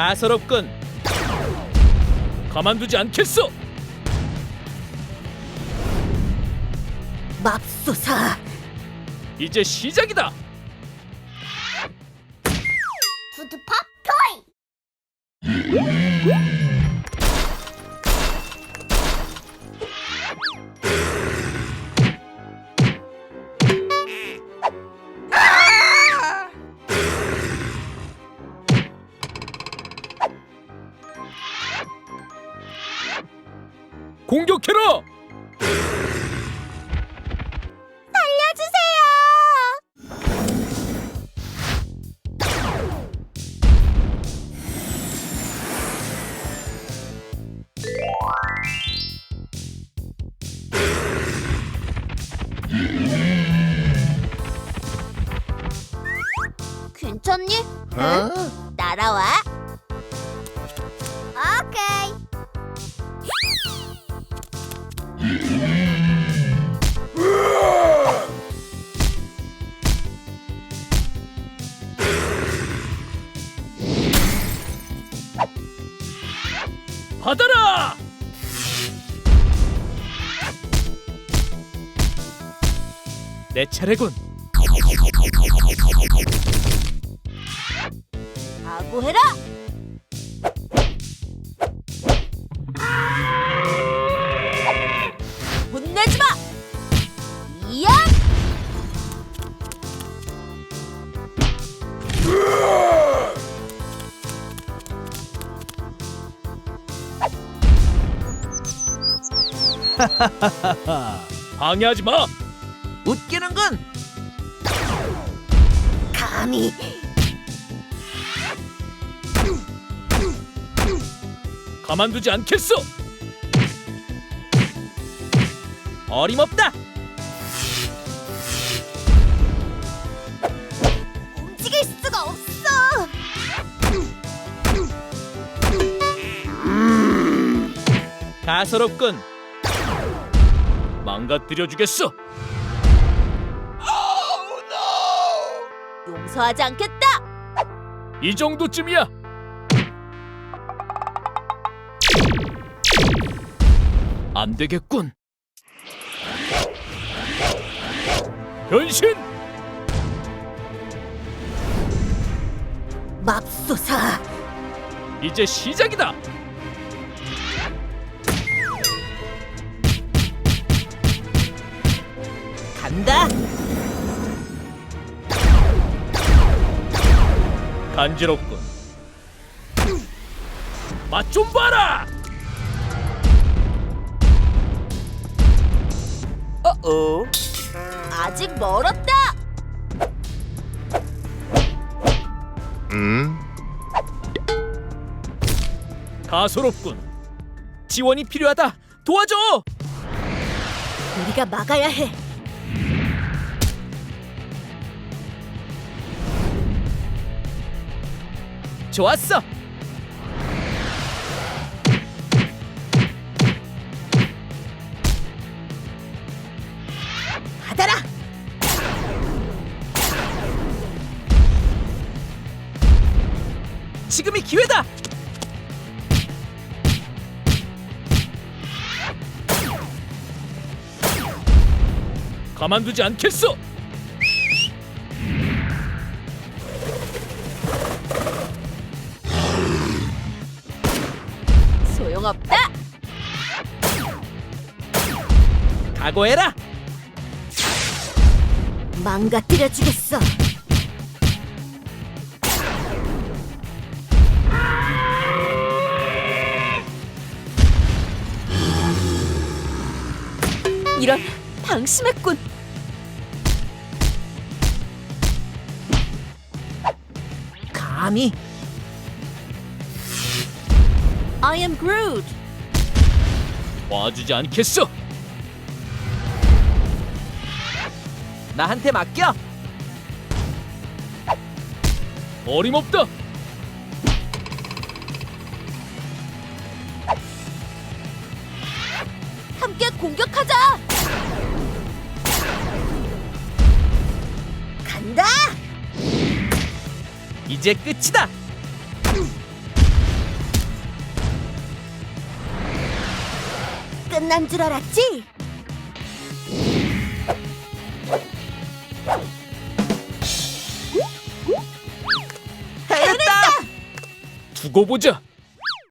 가소롭군. 가만두지 않겠어. 맙소사 이제 시작이다. 푸드팝 토이 공격해라. 살려주세요 괜찮니? 응? 따라와. 받아라. 내 차례군. 각오해라. 방해하지 마. 웃기는군. 감히 가만두지 않겠어. 어림없다. 움직일 수가 없어. 가소롭군. 망가뜨려 주겠어. 용서하지 않겠다. 이 정도쯤이야. 안 되겠군. 변신! 맙소사. 이제 시작이다. 간다. 간지럽군. 맛 좀 봐라. 어어. 아직 멀었다. 가소롭군. 지원이 필요하다. 도와줘. 우리가 막아야 해. 좋았어. 받아라. 지금이 기회다. 가만두지 않겠어. 소용없다. 각오해라. 망가뜨려 주겠어. 이런 방심했군. 감히 I am Groot. 와주지 않겠어. 나한테 맡겨. 어림없다. 함께 공격하자. 간다. 이제 끝이다. 난 줄 알았지? 해냈다 두고 보자.